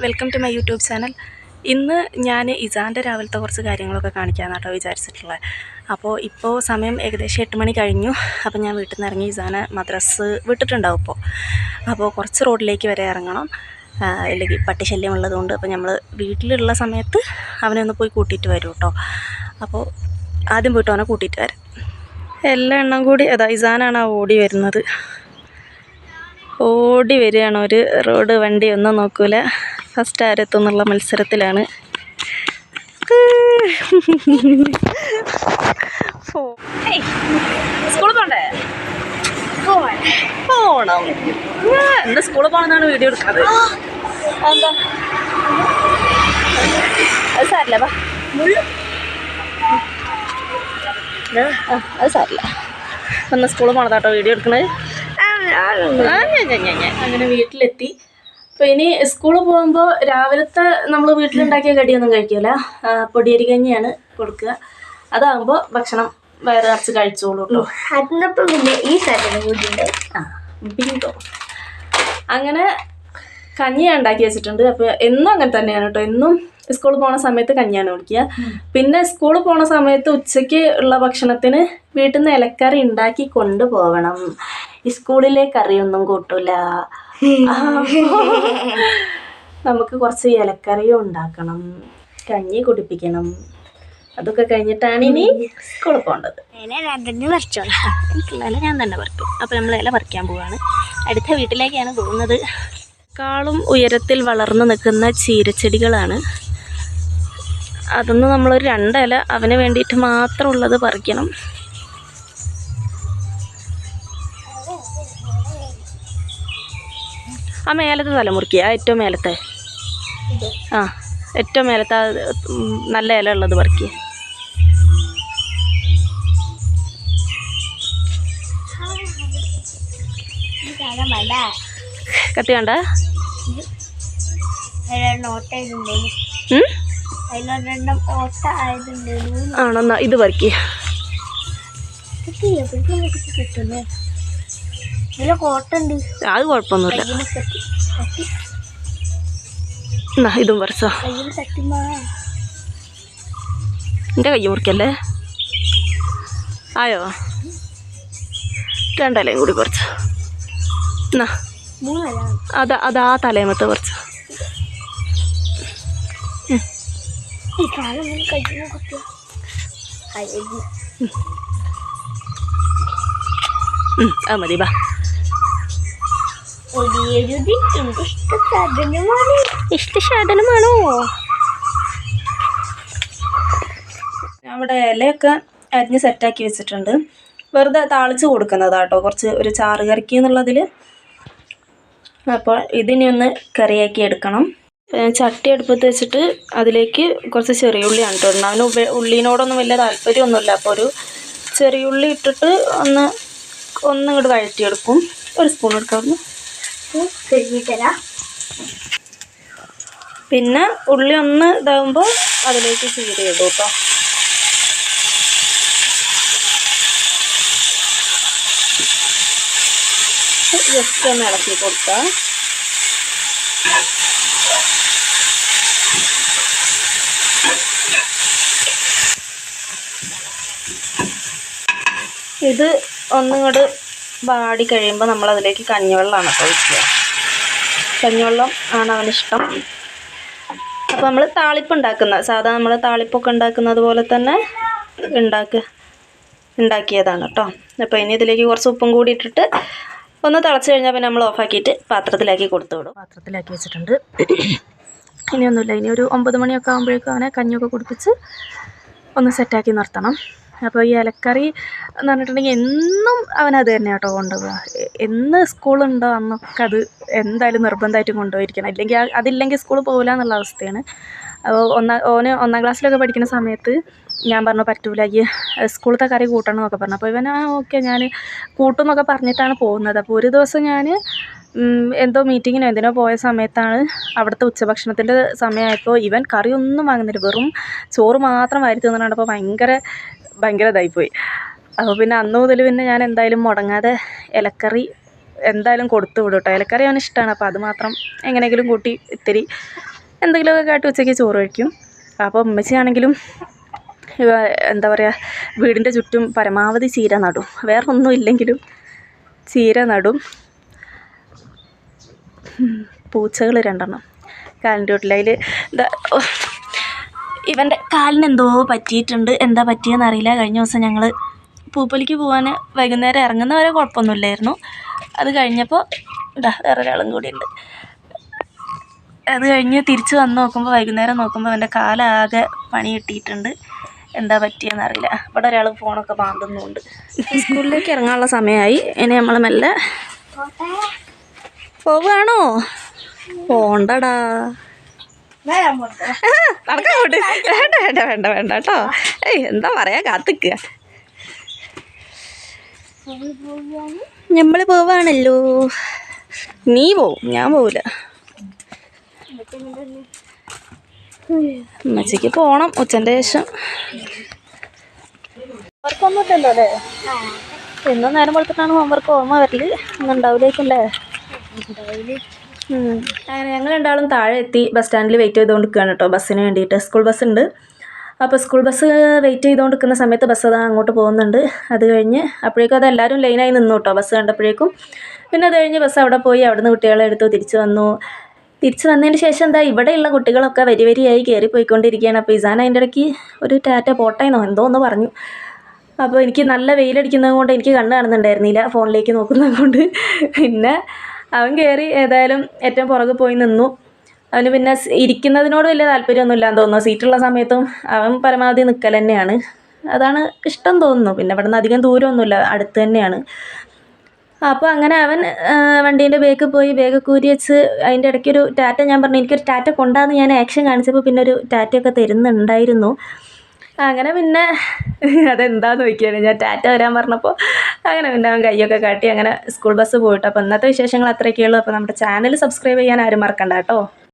Welcome to my YouTube channel ഇന്ന് ഞാൻ ഇസാന്റെ രാവിലത്തെ കുറച്ച് കാര്യങ്ങളൊക്കെ കാണിക്കാമെന്ന് കേട്ടോ വിചാരിച്ചിട്ടുള്ളത് അപ്പോൾ ഇപ്പോൾ സമയം ഏകദേശം എട്ട് മണി കഴിഞ്ഞു. അപ്പോൾ ഞാൻ വീട്ടിൽ നിന്ന് ഇറങ്ങി ഇസാനെ മദ്രസ് വിട്ടിട്ടുണ്ടാവും ഇപ്പോൾ അപ്പോൾ കുറച്ച് റോഡിലേക്ക് വരെ ഇറങ്ങണം. അല്ലെങ്കിൽ പട്ടിശല്യം ഉള്ളതുകൊണ്ട് അപ്പോൾ നമ്മൾ വീട്ടിലുള്ള സമയത്ത് അവനെ ഒന്ന് പോയി കൂട്ടിയിട്ട് വരും കേട്ടോ അപ്പോൾ ആദ്യം പോയിട്ട് അവനെ കൂട്ടിയിട്ട് വരാം. എല്ലാ എണ്ണം കൂടി അതാ ഇസാനാണ് ആ ഓടി വരുന്നത്. ഓടി വരികയാണ് ഒരു റോഡ് വണ്ടി ഒന്നും നോക്കൂല. ഫസ്റ്റ് ആരെത്തുന്നുള്ള മത്സരത്തിലാണ് സ്കൂളിൽ പോണ്ടേ പോണം എന്താ സ്കൂളിൽ പോണെന്നാണ് വീഡിയോ എടുക്കുന്നത് എന്താ അത് സാരില്ല വാ ആ, അത് സാരില്ല ഒന്ന് സ്കൂളിൽ പോണതാട്ടോ വീഡിയോ എടുക്കണത്. അങ്ങനെ വീട്ടിലെത്തി അപ്പോൾ ഇനി സ്കൂളിൽ പോകുമ്പോൾ രാവിലത്തെ നമ്മൾ വീട്ടിലുണ്ടാക്കിയ കടിയൊന്നും കഴിക്കില്ല പൊടിയരി കഞ്ഞിയാണ് കൊടുക്കുക. അതാകുമ്പോൾ ഭക്ഷണം വയറ് നിറച്ച് കഴിച്ചോളൂ കേട്ടോ അതിനൊപ്പം പിന്നെ ഈ സാധനം കൂടി ഉണ്ട് ആ ബിങ്കോ അങ്ങനെ കഞ്ഞി ഉണ്ടാക്കി വെച്ചിട്ടുണ്ട്. അപ്പോൾ എന്നും അങ്ങനെ തന്നെയാണ് കേട്ടോ എന്നും സ്കൂളിൽ പോണ സമയത്ത് കഞ്ഞിയാണ് കുടിക്കുക. പിന്നെ സ്കൂളിൽ പോണ സമയത്ത് ഉച്ചയ്ക്ക് ഉള്ള ഭക്ഷണത്തിന് വീട്ടിൽ നിന്ന് ഇലക്കറി ഉണ്ടാക്കി കൊണ്ടുപോകണം. സ്കൂളിലെ കറിയൊന്നും കൂട്ടൂല. നമുക്ക് കുറച്ച് ഇലക്കറിയും ഉണ്ടാക്കണം. കഞ്ഞി കുടിപ്പിക്കണം. അതൊക്കെ കഴിഞ്ഞിട്ടാണ് ഇനി സ്കൂളിൽ പോകേണ്ടത്. രണ്ടെണ്ണം പറിച്ചോളാം. എനിക്കുള്ള ഇല ഞാൻ തന്നെ പറിക്കും. അപ്പോൾ നമ്മൾ ഇല പറിക്കാൻ പോവാണ്. അടുത്ത വീട്ടിലേക്കാണ് പോകുന്നത്. കാളും ഉയരത്തിൽ വളർന്നു നിൽക്കുന്ന ചീരച്ചെടികളാണ്. അതൊന്ന് നമ്മളൊരു രണ്ടില അവന് വേണ്ടിയിട്ട് മാത്രമുള്ളത് പറിക്കണം. ആ മേലത്തെ തലമുറിക്കുക ഏറ്റവും മേലത്തെ. ആ ഏറ്റവും മേലത്തെ നല്ല ഇല ഉള്ളത് പറിക്കുക കത്തി വേണ്ട ആണെന്നാ ഇത് എപ്പോഴും കിട്ടുന്നു അത് കുഴപ്പമൊന്നുമില്ല. ഇതും പറിച്ചോ എന്റെ കൈ മുറിക്കല്ലേ? ആയോ? രണ്ടലയും കൂടി കുറച്ച്. എന്നാ അതാ അത് തലേമത്തെ കുറച്ച്. അത് മതി ബാ. ഒടിയരുതി എന്റെ ഇഷ്ട സാധനമാണ് ഇഷ്ട സാധനമാണോ അവിടെ ഇലയൊക്കെ അരിഞ്ഞ് സെറ്റാക്കി വെച്ചിട്ടുണ്ട്. വെറുതെ താളിച്ച് കൊടുക്കുന്നതാട്ടോ. കുറച്ച് ഒരു ചാറ് കറിക്ക് എന്നുള്ളതിൽ. അപ്പോൾ ഇതിനെ ഒന്ന് കറിയാക്കി എടുക്കണം. ചട്ടി അടുപ്പത്ത് വെച്ചിട്ട് അതിലേക്ക് കുറച്ച് ചെറിയുള്ളിയാണ് കേട്ടോ ഇടുന്നത് അവന് ഉപ- ഉള്ളിനോടൊന്നും വലിയ താല്പര്യമൊന്നുമില്ല. അപ്പോൾ ഒരു ചെറിയുള്ളി ഇട്ടിട്ട് ഒന്ന് ഒന്ന് ഇങ്ങോട്ട് വഴറ്റിയെടുക്കും. ഒരു സ്പൂൺ എടുക്കാവുന്നു കഴുകിത്തരാ. പിന്നെ ഉള്ളി ഒന്ന് ഇതാകുമ്പോൾ അതിലേക്ക് ചീര ഇടും കേട്ടോ ജസ്റ്റ് ഒന്ന് ഇളക്കി കൊടുക്കാം ഇത് ഒന്നിങ്ങോട്ട് വാടി കഴിയുമ്പോൾ നമ്മൾ അതിലേക്ക് കഞ്ഞിവെള്ളമാണ് കേട്ടോ ഒഴിക്കുക. കഞ്ഞിവെള്ളം ആണ് അവനിഷ്ടം. അപ്പോൾ നമ്മൾ താളിപ്പ് ഉണ്ടാക്കുന്ന സാധാ നമ്മൾ താളിപ്പൊക്കെ ഉണ്ടാക്കുന്നത് പോലെ തന്നെ ഉണ്ടാക്കുക ഉണ്ടാക്കിയതാണ് കേട്ടോ അപ്പോൾ ഇനി ഇതിലേക്ക് കുറച്ച് ഉപ്പും കൂടി ഇട്ടിട്ട് ഒന്ന് തിളച്ച് കഴിഞ്ഞാൽ പിന്നെ നമ്മൾ ഓഫാക്കിയിട്ട് പാത്രത്തിലാക്കി കൊടുത്തു വിടും. പാത്രത്തിലാക്കി വെച്ചിട്ടുണ്ട്. ഇനിയൊന്നുമില്ല. ഇനി ഒരു ഒമ്പത് മണിയൊക്കെ ആകുമ്പോഴേക്കും അവനെ കഞ്ഞിയൊക്കെ കുടിപ്പിച്ച് ഒന്ന് സെറ്റാക്കി നിർത്തണം. അപ്പോൾ ഈ ഇലക്കറി എന്ന് പറഞ്ഞിട്ടുണ്ടെങ്കിൽ എന്നും അവനത് തന്നെ കേട്ടോ കൊണ്ടുപോകുക എന്ന് സ്കൂളുണ്ടോ അന്നൊക്കെ അത് എന്തായാലും നിർബന്ധമായിട്ടും കൊണ്ടുപോയിരിക്കണം. ഇല്ലെങ്കിൽ അതില്ലെങ്കിൽ സ്കൂൾ പോകില്ല എന്നുള്ള അവസ്ഥയാണ്. അപ്പോൾ ഒന്നാം ഓന് ഒന്നാം ക്ലാസ്സിലൊക്കെ പഠിക്കുന്ന സമയത്ത് ഞാൻ പറഞ്ഞു പറ്റൂല ഈ സ്കൂളത്തെ കറി കൂട്ടണം എന്നൊക്കെ പറഞ്ഞു. അപ്പോൾ ഇവൻ ഓക്കെ ഞാൻ കൂട്ടും എന്നൊക്കെ പറഞ്ഞിട്ടാണ് പോകുന്നത്. അപ്പോൾ ഒരു ദിവസം ഞാൻ എന്തോ മീറ്റിങ്ങിനോ എന്തിനോ പോയ സമയത്താണ് അവിടുത്തെ ഉച്ചഭക്ഷണത്തിന്റെ സമയമായപ്പോൾ ഇവൻ കറിയൊന്നും വാങ്ങുന്നില്ല. വെറും ചോറ് മാത്രം വാരി തിന്നണപ്പോൾ ഭയങ്കര ഭയങ്കര ഇതായിപ്പോയി അപ്പോൾ പിന്നെ അന്ന് മുതൽ പിന്നെ ഞാൻ എന്തായാലും മുടങ്ങാതെ ഇലക്കറി എന്തായാലും കൊടുത്തു വിടും കേട്ടോ ഇലക്കറി അവന് ഇഷ്ടമാണ് അപ്പോൾ അതുമാത്രം എങ്ങനെയെങ്കിലും കൂട്ടി ഇത്തിരി എന്തെങ്കിലുമൊക്കെ കാട്ടി ഉച്ചയ്ക്ക് ചോറ് കഴിക്കും. അപ്പോൾ ഉമ്മച്ചിയാണെങ്കിലും എന്താ പറയുക വീടിന്റെ ചുറ്റും പരമാവധി ചീര നടും. വേറെ ഒന്നും ഇല്ലെങ്കിലും ചീര നടും. പൂച്ചകൾ രണ്ടെണ്ണം. കാലിന്റെ വീട്ടിൽ അതിൽ ഇവന്റെ കാലിന് എന്തോ പറ്റിയിട്ടുണ്ട്. എന്താ പറ്റിയെന്ന് അറിയില്ല. കഴിഞ്ഞ ദിവസം ഞങ്ങൾ പൂപ്പൊലിക്ക് പോകാൻ വൈകുന്നേരം ഇറങ്ങുന്നവരെ കുഴപ്പമൊന്നുമില്ലായിരുന്നു. അത് കഴിഞ്ഞപ്പോൾ ഇതാ വേറെ ഒരാളും കൂടി ഉണ്ട് അത് കഴിഞ്ഞ് തിരിച്ച് വന്ന് നോക്കുമ്പോൾ വൈകുന്നേരം നോക്കുമ്പോൾ അവന്റെ കാലാകെ പണി കിട്ടിയിട്ടുണ്ട്. എന്താ പറ്റിയെന്ന് അറിയില്ല. ഇവിടെ ഒരാൾ ഫോണൊക്കെ മാന്തുന്നുണ്ട്. സ്കൂളിലേക്ക് ഇറങ്ങാനുള്ള സമയമായി. ഇനി നമ്മൾ മെല്ലെ പോവുകയാണോ പോണ്ടടാ. നടക്കോട്ട് വേണ്ട വേണ്ട വേണ്ട വേണ്ട കേട്ടോ. ഏയ് എന്താ പറയാ കാത്തിക്കുക നമ്മൾ പോവാണല്ലോ. നീ പോവും ഞാൻ പോവില്ല ഉമ്മച്ചിക്ക് പോണം ഉച്ചന്റെ ശേഷം. വർക്കൊന്നുമില്ലല്ലോ അല്ലേ? എന്നും നേരം വെളുത്തിട്ടാണ് ഹോംവർക്ക് ഓർമ്മ വരൽ ഒന്നും ഉണ്ടാവില്ലേക്കല്ലേ. അങ്ങനെ ഞങ്ങൾ രണ്ടാളും താഴെ എത്തി ബസ് സ്റ്റാൻഡിൽ വെയിറ്റ് ചെയ്തുകൊണ്ടിരിക്കുകയാണ് കേട്ടോ ബസ്സിന് വേണ്ടിയിട്ട് സ്കൂൾ ബസ് ഉണ്ട് അപ്പോൾ സ്കൂൾ ബസ് വെയിറ്റ് ചെയ്തുകൊണ്ട് നിൽക്കുന്ന സമയത്ത് ബസ് അതാ അങ്ങോട്ട് പോകുന്നുണ്ട്. അത് കഴിഞ്ഞ് അപ്പോഴേക്കും അത് എല്ലാവരും ലൈനായി നിന്നു കേട്ടോ ബസ് കണ്ടപ്പോഴേക്കും. പിന്നെ അത് കഴിഞ്ഞ് ബസ് അവിടെ പോയി. അവിടുന്ന് കുട്ടികളെ എടുത്തു തിരിച്ചു വന്നു. തിരിച്ചു വന്നതിന് ശേഷം എന്താ ഇവിടെയുള്ള കുട്ടികളൊക്കെ വരി വരിയായി കയറി പോയിക്കൊണ്ടിരിക്കുകയാണ് അപ്പോൾ ഇസാൻ അതിന്റെ ഇടയ്ക്ക് ഒരു ടാറ്റ പോട്ടേന്നോ എന്തോ ഒന്ന് പറഞ്ഞു. അപ്പോൾ എനിക്ക് നല്ല വെയിലടിക്കുന്നത് കൊണ്ട് എനിക്ക് കണ്ണ് കാണുന്നുണ്ടായിരുന്നില്ല ഫോണിലേക്ക് നോക്കുന്നത് കൊണ്ട് പിന്നെ അവൻ കയറി ഏതായാലും ഏറ്റവും പുറകെ പോയി നിന്നു. അവന് പിന്നെ ഇരിക്കുന്നതിനോട് വലിയ താല്പര്യമൊന്നുമില്ലാന്ന് തോന്നുന്നു. സീറ്റുള്ള സമയത്തും അവൻ പരമാവധി നിൽക്കൽ തന്നെയാണ്. അതാണ് ഇഷ്ടം തോന്നുന്നു. പിന്നെ ഇവിടെ നിന്ന് അധികം ദൂരമൊന്നുമില്ല. അടുത്ത് തന്നെയാണ്. അപ്പോൾ അങ്ങനെ അവൻ വണ്ടീന്റെ ബേക്ക് പോയി ബേഗ് കൂരി വെച്ച് അതിന്റെ ഇടയ്ക്കൊരു ടാറ്റ ഞാൻ പറഞ്ഞു എനിക്കൊരു ടാറ്റ കൊണ്ടാന്ന് ഞാൻ ആക്ഷൻ കാണിച്ചപ്പോൾ പിന്നെ ഒരു ടാറ്റയൊക്കെ തരുന്നുണ്ടായിരുന്നു. അങ്ങനെ പിന്നെ അതെന്താന്ന് നോക്കിയാണ് ഞാൻ ടാറ്റ വരാൻ പറഞ്ഞപ്പോൾ അങ്ങനെ പിന്നെ അവൻ കൈയൊക്കെ കാട്ടി അങ്ങനെ സ്കൂൾ ബസ് പോയിട്ട്. അപ്പോൾ ഇന്നത്തെ വിശേഷങ്ങൾ അത്രയൊക്കെയുള്ളൂ. അപ്പോൾ നമ്മുടെ ചാനൽ സബ്സ്ക്രൈബ് ചെയ്യാൻ ആരും മറക്കണ്ട കേട്ടോ.